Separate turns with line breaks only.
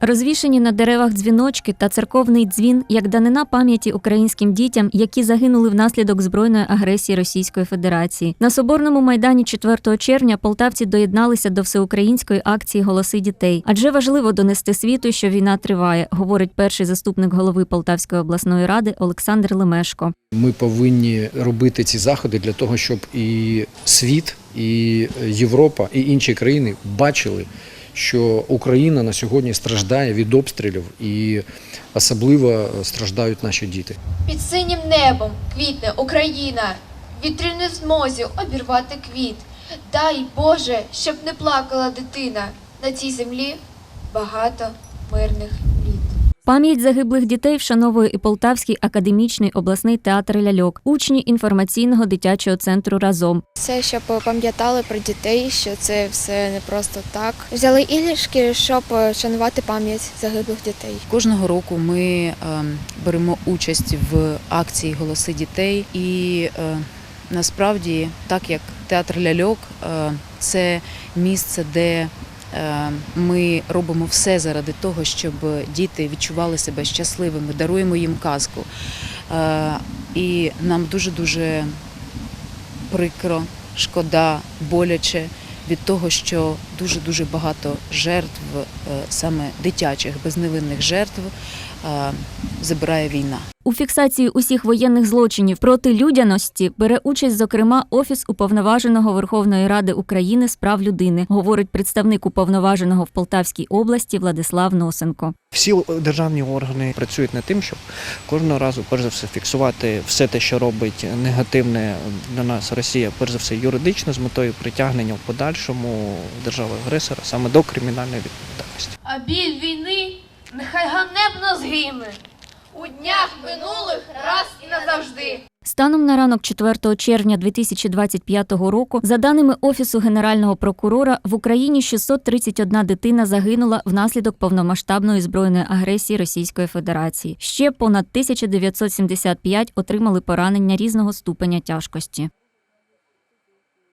Розвішені на деревах дзвіночки та церковний дзвін як данина пам'яті українським дітям, які загинули внаслідок збройної агресії Російської Федерації. На соборному майдані 4 червня полтавці доєдналися до всеукраїнської акції Голоси дітей, адже важливо донести світу, що війна триває, говорить перший заступник голови Полтавської обласної ради Олександр Лемешко.
Ми повинні робити ці заходи для того, щоб і світ, і Європа, і інші країни бачили, що Україна на сьогодні страждає від обстрілів, і особливо страждають наші діти.
Під синім небом квітне Україна, вітрі в змозі обірвати квіт. Дай Боже, щоб не плакала дитина. На цій землі багато мирних.
Пам'ять загиблих дітей вшановує і Полтавський академічний обласний театр ляльок, учні інформаційного дитячого центру разом.
Це щоб пам'ятали про дітей, що це все не просто так. Взяли іграшки, щоб шанувати пам'ять загиблих дітей.
Кожного року ми е, беремо участь в акції Голоси дітей, і е, насправді, так як театр ляльок, е, це місце, де ми робимо все заради того, щоб діти відчували себе щасливими, даруємо їм казку. Е, І нам дуже дуже прикро, шкода, боляче від того, що дуже дуже багато жертв, е, саме дитячих безневинних жертв, е, забирає війна.
У фіксації усіх воєнних злочинів проти людяності бере участь, зокрема, Офіс уповноваженого Верховної Ради України з прав людини, говорить представник уповноваженого в Полтавській області Владислав Носенко.
Всі державні органи працюють над тим, щоб кожного разу, перш за все, фіксувати все те, що робить негативне для нас Росія, перш за все, юридично з метою притягнення в подальшому держави-агресора саме до кримінальної відповідальності.
А біль війни нехай ганебно згине.
У днях минулих раз і назавжди.
Станом на ранок 4 червня 2025 року, за даними Офісу Генерального прокурора, в Україні 631 дитина загинула внаслідок повномасштабної збройної агресії Російської Федерації. Ще понад 1975 отримали поранення різного ступеня тяжкості.